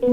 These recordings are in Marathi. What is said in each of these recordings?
Good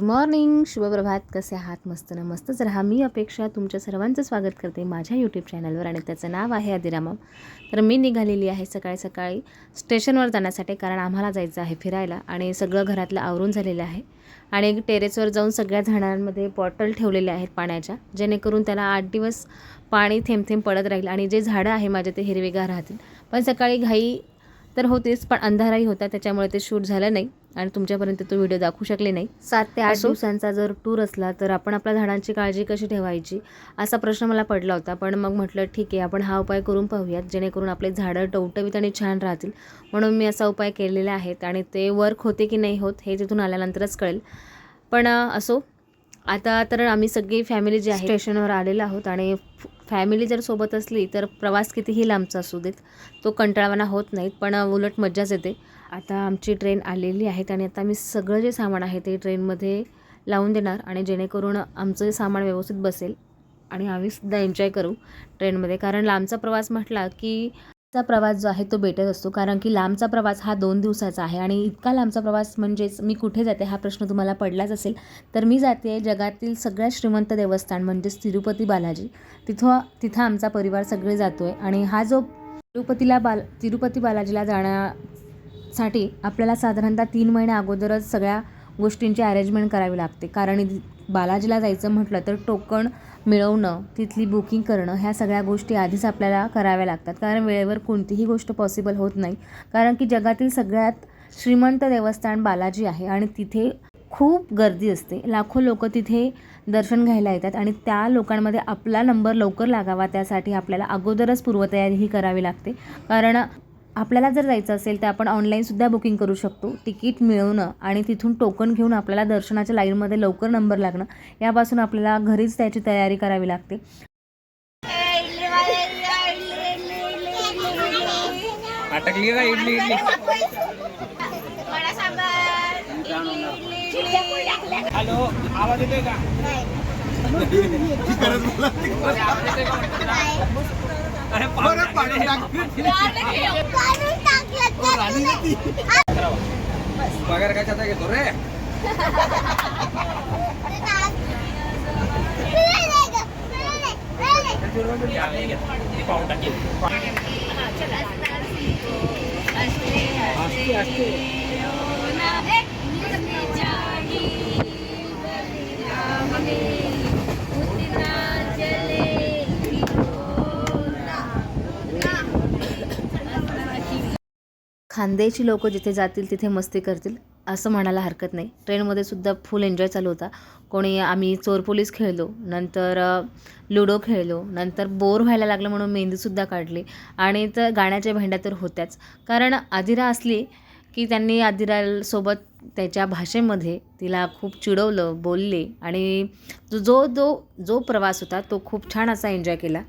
morning शुभप्रभात. कसे आहात? मस्त ना मस्तच राहा मी अपेक्षा तुमच्या सर्वांचं स्वागत करते माझ्या यूट्यूब चॅनलवर आणि त्याचं नाव आहे अधिरामम तर मी निघालेली आहे सकाळी सकाळी स्टेशनवर जाण्यासाठी कारण आम्हाला जायचं आहे फिरायला आणि सगळं घरातलं आवरून झालेलं आहे. आणि टेरेसवर जाऊन सगळ्या झाडांमध्ये बॉटल ठेवलेल्या आहेत पाण्याच्या जेणेकरून त्याला आठ दिवस पाणी थेंब थेंब पडत राहील आणि जे झाडं आहे माझे ते हिरवेगार राहतील. पण सकाळी घाई तर होतेच पण अंधाराही होता त्याच्यामुळे ते शूट झालं नाही आणि तुमच्यापर्यंत तो व्हिडिओ दाखवू शकले नाही. सात ते आठ. दिवसांचा जर टूर असला तर आपण आपल्या झाडांची काळजी कशी ठेवायची? असा प्रश्न मला पडला होता पण मग म्हटलं ठीक आहे आपण हा उपाय करून पाहूयात जेणेकरून आपले झाडं टवटवीत आणि छान राहतील. म्हणून मी असा उपाय केलेला आहेत आणि ते वर्क होते की नाही होत हे तिथून आल्यानंतरच कळेल. पण असो आता तर आम्ही सगळी फॅमिली जी आहे स्टेशनवर आलेलो आहोत आणि फॅमिली जर सोबत असली तर प्रवास कितीही लांबचा असू देत तो कंटाळवाना होत नाहीत पण उलट मज्जाच येते. आता आमची ट्रेन आलेली आहे आणि आता मी सगळं जे सामान आहे ते ट्रेनमध्ये लावून देणार आणि जेणेकरून आमचं जे सामान व्यवस्थित बसेल आणि आम्ही सुद्धा एन्जॉय करू ट्रेनमध्ये कारण लांबचा प्रवास म्हटला की चा प्रवास जो आहे तो बेटर असतो. कारण की लांबचा प्रवास हा दोन दिवसाचा आहे आणि इतका लांबचा प्रवास म्हणजेच मी कुठे जाते हा प्रश्न तुम्हाला पडलाच असेल तर मी जाते जगातील सगळ्यात श्रीमंत देवस्थान म्हणजेच तिरुपती बालाजी. तिथं तिथं आमचा परिवार सगळे जातो आहे आणि हा जो तिरुपतीला बाल तिरुपती बालाजीला जाण्यासाठी आपल्याला साधारणतः तीन महिने अगोदरच सगळ्या गोष्टींची अरेंजमेंट करावी लागते. कारण बालाजीला जायचं म्हटलं तर टोकण मिळवणं तिथली बुकिंग करणं ह्या सगळ्या गोष्टी आधीच आपल्याला कराव्या लागतात. कारण वेळेवर कोणतीही गोष्ट पॉसिबल होत नाही. कारण की जगातील सगळ्यात श्रीमंत देवस्थान बालाजी आहे आणि तिथे खूप गर्दी असते. लाखो लोक तिथे दर्शन घ्यायला येतात आणि त्या लोकांमध्ये आपला नंबर लवकर लागावा त्यासाठी आपल्याला अगोदरच पूर्वतयारीही करावी लागते. कारण आपल्याला जर जायचं असेल तर आपण ऑनलाईनसुद्धा बुकिंग करू शकतो. तिकीट मिळवणं आणि तिथून टोकन घेऊन आपल्याला दर्शनाच्या लाईनमध्ये लवकर नंबर लागणं यापासून आपल्याला घरीच त्याची तयारी करावी लागते. अटकली का इडली इडली? हॅलो आवाज येतोय का? अरे, आवाज येतोय का म्हटलं तुला? अरे पाणी पगार कशाचा घेतो रे ती पाहून टाकेल खानदेशी लोक जिथे जातील तिथे मस्ती करतील असं म्हणायला हरकत नाही. ट्रेनमध्ये सुद्धा फुल एन्जॉय चालू होता. कोणी आम्ही चोर पोलीस खेळलो नंतर लुडो खेळलो नंतर बोर व्हायला लागलं म्हणून मेहंदीसुद्धा काढली. आणि तर गाण्याच्या भेंड्या तर होत्याच. कारण आदिरा असली की त्यांनी आदिरासोबत त्याच्या भाषेमध्ये तिला खूप चिडवलं बोलले. आणि जो जो जो प्रवास होता तो खूप छान असा एन्जॉय केला.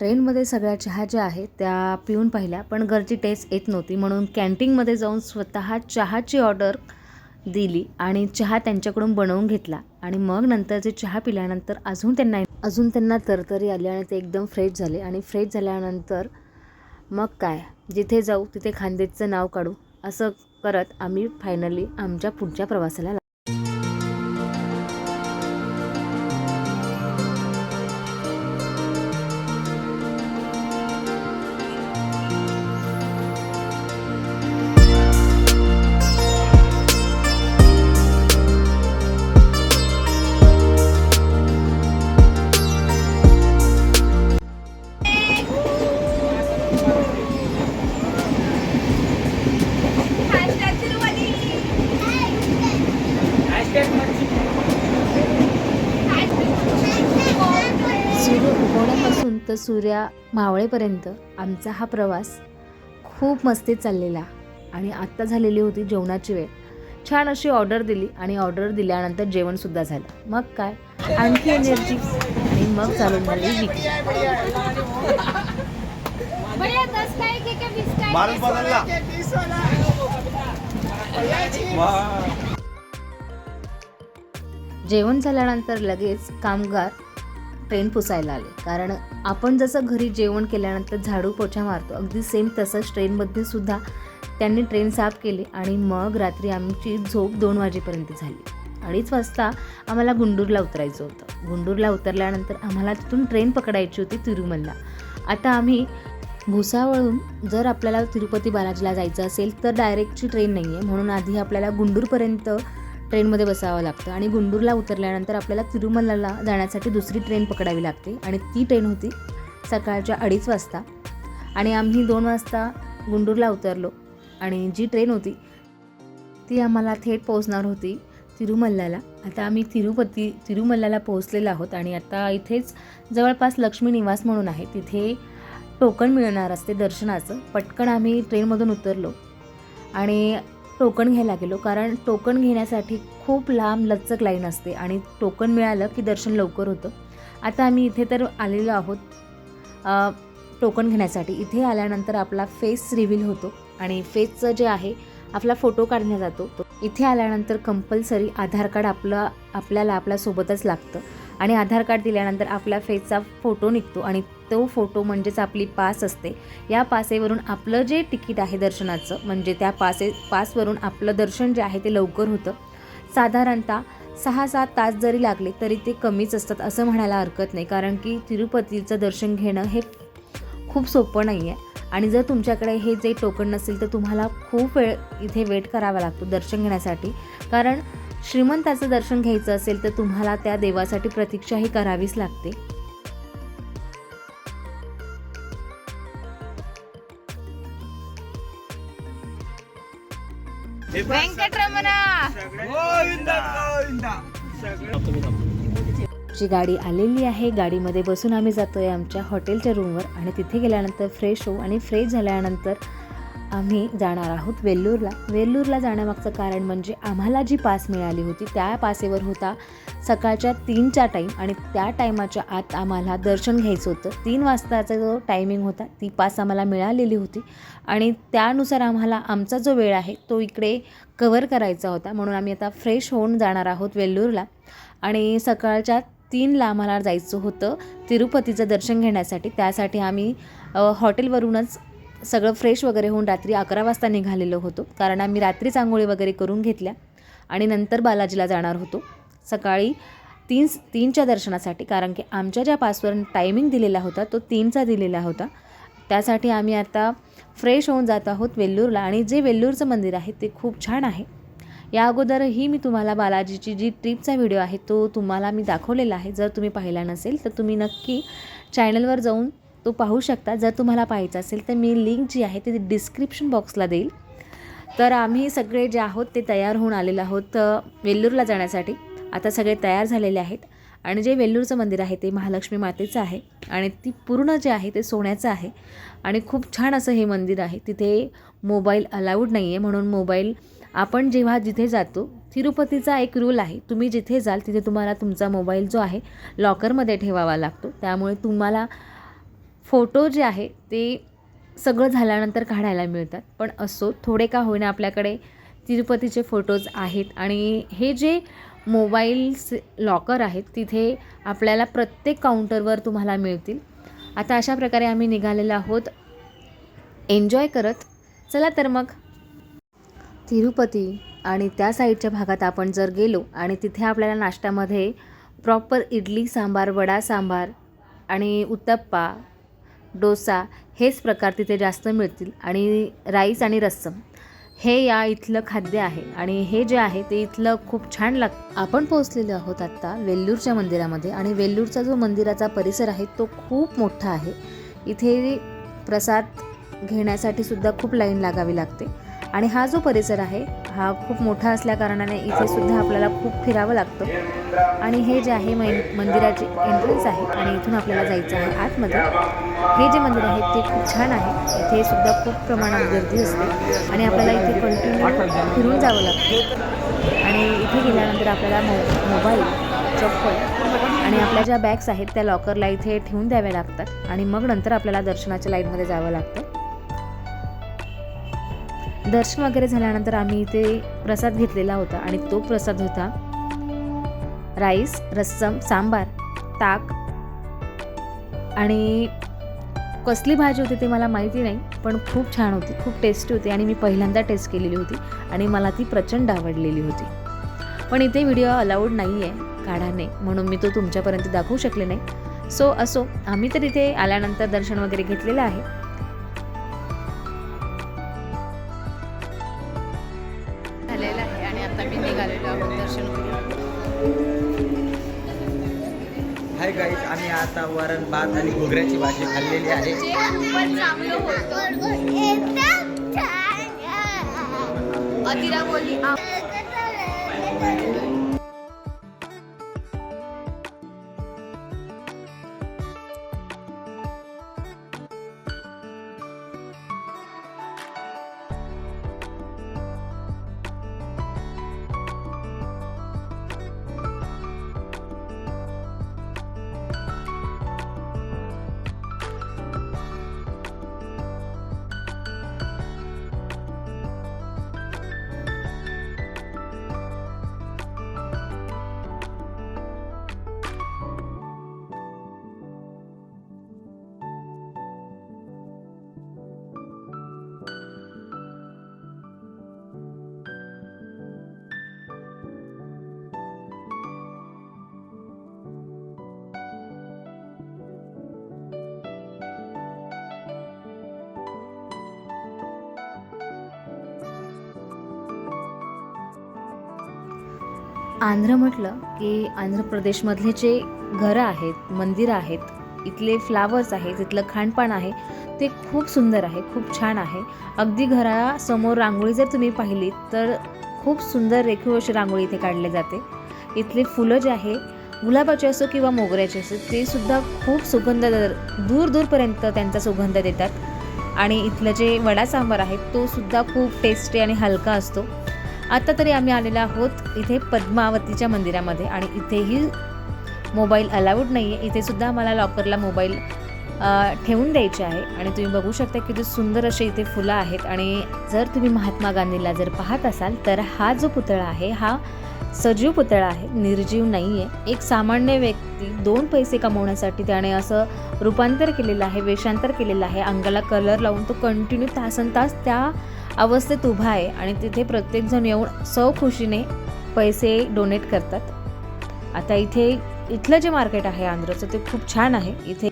ट्रेनमध्ये सगळ्या चहा ज्या आहेत त्या पिऊन पाहिल्या पण घरची टेस्ट येत नव्हती. म्हणून कॅन्टीनमध्ये जाऊन स्वतः चहाची ऑर्डर दिली आणि चहा त्यांच्याकडून बनवून घेतला. आणि मग नंतरचे चहा पिल्यानंतर अजून त्यांना अजून त्यांना तरतरी आली आणि ते एकदम फ्रेश झाले. आणि फ्रेश झाल्यानंतर मग काय? जिथे जाऊ तिथे खानदेशचं नाव काढू असं करत आम्ही फायनली आमच्या पुढच्या प्रवासाला सूर्या मावळेपर्यंत आमचा हा प्रवास खूप मस्तीत चाललेला. आणि आत्ता झालेली होती जेवणाची वेळ. छान अशी ऑर्डर दिली आणि ऑर्डर दिल्यानंतर जेवणसुद्धा झालं. मग काय? आणखी एनर्जी आणि मग चालून झाली विक्री माणूस बदलला. वा. जेवण झाल्यानंतर लगेच कामगार ट्रेन पुसायला आले. कारण आपण जसं घरी जेवण केल्यानंतर झाडू पोछा मारतो अगदी सेम तसंच ट्रेनमध्ये सुद्धा त्यांनी ट्रेन साफ केली आणि मग रात्री आमची झोप दोन वाजेपर्यंत झाली. अडीच वाजता आम्हाला गुंडूरला उतरायचं होतं. गुंडूरला उतरल्यानंतर आम्हाला तिथून ट्रेन पकडायची होती तिरुमलला. आता आम्ही भुसावळून जर आपल्याला तिरुपती बालाजीला जायचं असेल तर डायरेक्टची ट्रेन नाही आहे म्हणून आधी आपल्याला गुंडूरपर्यंत ट्रेनमध्ये बसावं लागतं आणि गुंडूरला उतरल्यानंतर आपल्याला तिरुमलाला जाण्यासाठी दुसरी ट्रेन पकडावी लागते आणि ती ट्रेन होती सकाळच्या अडीच वाजता. आणि आम्ही दोन वाजता गुंडूरला उतरलो आणि जी ट्रेन होती ती आम्हाला थेट पोहोचणार होती तिरुमल्लाला. आता आम्ही तिरुपती तिरुमल्लाला पोहोचलेलो आहोत आणि आता इथेच जवळपास लक्ष्मी निवास म्हणून आहे. तिथे टोकन मिळणार असते दर्शनाचं. पटकन आम्ही ट्रेनमधून उतरलो आणि टोकन घ्यायला गेलो. कारण टोकन घेण्यासाठी खूप लांब लचक लाईन असते आणि टोकन मिळालं की दर्शन लवकर होतं. आता आम्ही इथे तर आलेलो आहोत टोकन घेण्यासाठी. इथे आल्यानंतर आपला फेस रिव्हील होतो आणि फेसचं जे आहे आपला फोटो काढण्यात जातो. तो इथे आल्यानंतर कंपल्सरी आधार कार्ड आपलं आपल्याला आपल्यासोबतच लागतं. आणि आधार कार्ड दिल्यानंतर आपल्या फेसचा फोटो निघतो आणि तो फोटो म्हणजेच आपली पास असते. या पासेवरून आपलं जे तिकीट आहे दर्शनाचं म्हणजे त्या पासे पासवरून आपलं दर्शन जे आहे ते लवकर होतं. साधारणतः सहा सात तास जरी लागले तरी ते कमीच असतात असं म्हणायला हरकत नाही कारण की तिरुपतीचं दर्शन घेणं हे खूप सोपं नाही आहे आणि जर तुमच्याकडे हे जे टोकन नसेल तर तुम्हाला खूप वेळ इथे वेट करावा लागतो दर्शन घेण्यासाठी कारण श्रीमंताचं दर्शन घ्यायचं असेल तर तुम्हाला त्या देवासाठी प्रतीक्षाही करावीच लागते. जी गाडी आलेली आहे गाडीमध्ये बसून आम्ही जातो आहे आमच्या हॉटेलच्या रूमवर आणि तिथे गेल्यानंतर फ्रेश होऊ आणि फ्रेश झाल्यानंतर आम्ही जाणार आहोत वेल्लूरला. वेल्लूरला जाण्यामागचं कारण म्हणजे आम्हाला जी पास मिळाली होती त्या पासेवर होता सकाळच्या तीनचा टाईम आणि त्या टायमाच्या आत आम्हाला दर्शन घ्यायचं होतं. तीन वाजताचा जो टायमिंग होता ती पास आम्हाला मिळालेली होती आणि त्यानुसार आम्हाला आमचा जो वेळ आहे तो इकडे कवर करायचा होता. म्हणून आम्ही आता फ्रेश होऊन जाणार आहोत वेल्लूरला आणि सकाळच्या तीनला आम्हाला जायचं होतं तिरुपतीचं दर्शन घेण्यासाठी. त्यासाठी आम्ही हॉटेलवरूनच सगळं फ्रेश वगैरे होऊन रात्री अकरा वाजता निघालेलो होतो. कारण आम्ही रात्रीच आंघोळी वगैरे करून घेतल्या आणि नंतर बालाजीला जाणार होतो. सकाळी तीन तीनच्या दर्शनासाठी कारण की आमच्या ज्या पासवर टायमिंग दिलेला होता तो तीनचा दिलेला होता. त्यासाठी आम्ही आता फ्रेश होऊन जात आहोत वेल्लूरला आणि जे वेल्लूरचं मंदिर आहे ते खूप छान आहे. या अगोदरही मी तुम्हाला बालाजीची जी ट्रिपचा व्हिडिओ आहे तो तुम्हाला मी दाखवलेला आहे. जर तुम्ही पाहिला नसेल तर तुम्ही नक्की चॅनलवर जाऊन तो पाहू शकता. जर तुम्हाला पाहायचं असेल तर मी लिंक जी आहे ती डिस्क्रिप्शन बॉक्सला देईल. तर आम्ही सगळे जे आहोत ते तयार होऊन आलेलो आहोत वेल्लूरला जाण्यासाठी. आता सगळे तयार झालेले आहेत. आणि जे वेल्लूरचं मंदिर आहे ते महालक्ष्मी मातेचं आहे. आणि ती पूर्ण जे आहे ते सोन्याचं आहे. आणि खूप छान असं हे मंदिर आहे. तिथे मोबाईल अलाउड नाही आहे म्हणून मोबाईल आपण जेव्हा जिथे जातो तिरुपतीचा एक रूल आहे. तुम्ही जिथे जाल तिथे तुम्हाला तुमचा मोबाईल जो आहे लॉकरमध्ये ठेवावा लागतो. त्यामुळे तुम्हाला फोटो जे आहे ते सगळं झाल्यानंतर काढायला मिळतात. पण असो थोडे का होईना आपल्याकडे तिरुपतीचे फोटोज आहेत आणि हे जे मोबाईल्स लॉकर आहेत तिथे आपल्याला प्रत्येक काउंटरवर तुम्हाला मिळतील. आता अशा प्रकारे आम्ही निघालेलो आहोत. एन्जॉय करत. चला तर मग. तिरुपती आणि त्या साईडच्या भागात आपण जर गेलो आणि तिथे आपल्याला नाश्त्यामध्ये प्रॉपर इडली सांबार वडा सांबार आणि उत्तप्पा डोसा हेच प्रकार तिथे जास्त मिळतील. आणि राईस आणि रस्सम हे या इथलं खाद्य आहे. आणि हे जे आहे ते इथलं खूप छान लाग आपण पोहोचलेलो आहोत आत्ता वेल्लूरच्या मंदिरामध्ये. आणि वेल्लूरचा जो मंदिराचा परिसर आहे तो खूप मोठा आहे. इथे प्रसाद घेण्यासाठी सुद्धा खूप लाईन लागावी लागते. आणि हा जो परिसर आहे हा खूप मोठा असल्याकारणाने इथे सुद्धा आपल्याला खूप फिरावं लागतं. आणि हे जे आहे मै मंदिराची एंट्रन्स आहे आणि इथून आपल्याला जायचं आहे आतमध्ये. हे जे मंदिर आहे ते खूप छान आहे. इथे सुद्धा खूप प्रमाणात गर्दी असते आणि आपल्याला इथे कंटिन्यू फिरून जावं लागतं. आणि इथे गेल्यानंतर आपल्याला मो मोबाईल चप्पल आणि आपल्या ज्या बॅग्स आहेत त्या लॉकरला इथे ठेवून द्याव्या लागतात. आणि मग नंतर आपल्याला दर्शनाच्या लाईनमध्ये जावं लागतं. दर्शन वगैरे झाल्यानंतर आम्ही इथे प्रसाद घेतलेला होता आणि तो प्रसाद होता राईस रस्सम सांबार ताक आणि कसली भाजी होती ते मला माहिती नाही पण खूप छान होती खूप टेस्टी होती आणि मी पहिल्यांदा टेस्ट केलेली होती आणि मला ती प्रचंड आवडलेली होती. पण इथे व्हिडिओ अलाउड नाही आहे काढाने म्हणून मी तो तुमच्यापर्यंत दाखवू शकले नाही. सो असो आम्ही तर इथे आल्यानंतर दर्शन वगैरे घेतलेलं आहे. आम्ही आता वरण भात आणि घोगऱ्याची भाजी खाल्लेली आहे. अतिरा बोली आंध्र म्हटलं की आंध्र प्रदेशमधले जे घरं आहेत मंदिरं आहेत इथले फ्लावर्स आहेत इथलं खाणपान आहे ते खूप सुंदर आहे खूप छान आहे. अगदी घरासमोर रांगोळी जर तुम्ही पाहिली तर खूप सुंदर रेखीव अशी रांगोळी इथे काढली जाते. इथले फुलं जे आहे गुलाबाचे असो किंवा मोगऱ्याचे असो ते सुद्धा खूप सुगंध दूर दूरपर्यंत त्यांचा सुगंध देतात. आणि इथलं जे वडा सांबार आहे तो सुद्धा खूप टेस्टी आणि हलका असतो. आता तरी आम्ही आलेलो आहोत इथे पद्मावतीच्या मंदिरामध्ये आणि इथेही मोबाईल अलाउड नाही आहे इथे सुद्धा आम्हाला लॉकरला मोबाईल ठेवून द्यायचे आहे. आणि तुम्ही बघू शकता किती सुंदर असे इथे फुलं आहेत. आणि जर तुम्ही महात्मा गांधीला जर पाहत असाल तर हा जो पुतळा आहे हा सजीव पुतळा आहे. निर्जीव नाही आहे एक सामान्य व्यक्ती दोन पैसे कमवण्यासाठी त्याने असं रूपांतर केलेलं आहे वेषांतर केलेलं आहे. अंगाला कलर लावून तो कंटिन्यू तासन तास त्या अवस्थेत उभा आहे आणि तिथे प्रत्येकजण येऊन सौखुशीने पैसे डोनेट करतात. आता इथे इथलं जे मार्केट आहे आंध्रचं ते खूप छान आहे. इथे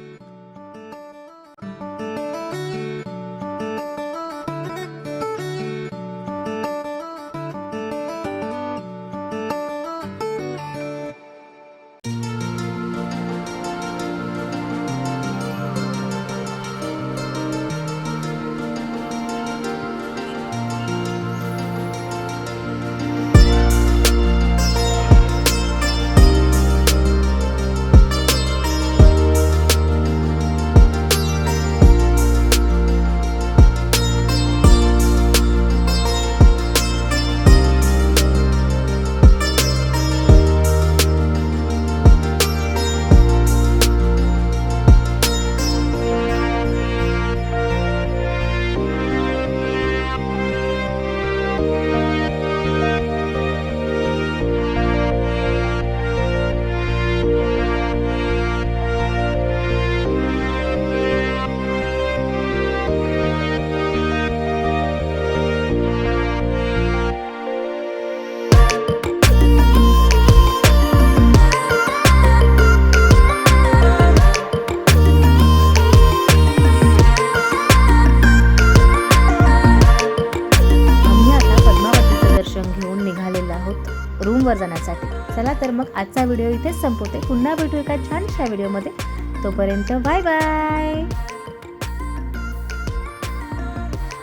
तर मग आजचा व्हिडिओ इथेच संपवते. पुन्हा भेटू एका छानशा व्हिडिओमध्ये. तोपर्यंत बाय बाय.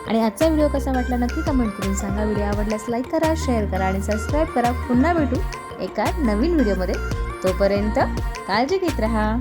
आणि आजचा व्हिडिओ कसा वाटला नक्की कमेंट करून सांगा. व्हिडिओ आवडल्यास लाईक करा शेअर करा आणि सबस्क्राईब करा. पुन्हा भेटू एका नवीन व्हिडिओमध्ये. तोपर्यंत काळजी घेत राहा.